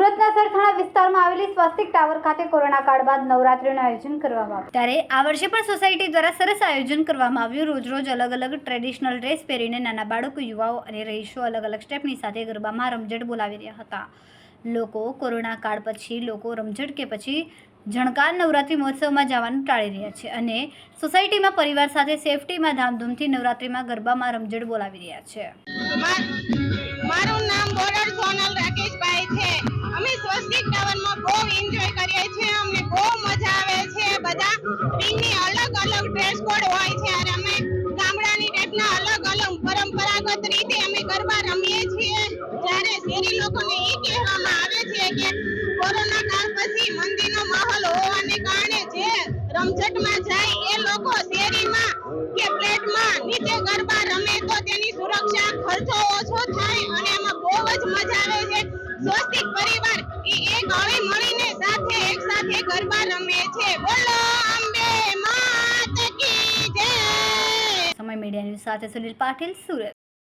હળસર સરથાણા વિસ્તારમાં આવેલી સ્વાસ્તિક ટાવર ખાતે કોરોના કાળ બાદ નવરાત્રીનું આયોજન કરવામાં આવ્યું. ત્યારે આ વર્ષે પણ સોસાયટી દ્વારા સરસ આયોજન કરવામાં આવ્યું. રોજ રોજ અલગ અલગ ટ્રેડિશનલ ડ્રેસ પહેરીને નાના બાળકો યુવાઓ અને રહીશો અલગ અલગ સ્ટેપની સાથે ગરબામાં રમઝટ બોલાવી રહ્યા હતા. લોકો કોરોના કાળ પછી લોકો રમઝટ કે પછી જણકાર નવરાત્રિ મહોત્સવમાં જવાનું ટાળી રહ્યા છે અને સોસાયટીમાં પરિવાર સાથે સેફટીમાં ધામધૂમથી નવરાત્રિમાં ગરબામાં રમઝટ બોલાવી રહ્યા છે. મારું નામ બોરડ ટાવરમાં બહુ એન્જોય કરીએ છીએ. અમને બહુ મજા આવે છે બધા. ટીમની અલગ અલગ ડ્રેસ કોડ હોય છે. અને અમે ગામડાની ટાઈપના અલગ અલગ પરંપરાગત રીતે અમે ગરબા રમીએ છીએ. જ્યારે શેરી લોકોને એ કહેવામાં આવે છે કે કોરોના કાળ પછી મંદિરનો માહોલ હોવાને કારણે જે રમઝટમાં જાય એ લોકો શેરીમાં કે પ્લેટમાં નીચે ગરબા રમે તો તેની સુરક્ષા ખર્ચો ઓછો થાય અને એમાં બહુ જ મજા આવે છે. સ્વસ્તિક પરિવાર એક હળી મળીને એક સાથે ગરબા રમે છે. બોલો, અંબે સમય મીડિયા ન્યૂઝ સાથે સુનિલ પાટીલ, સુરત.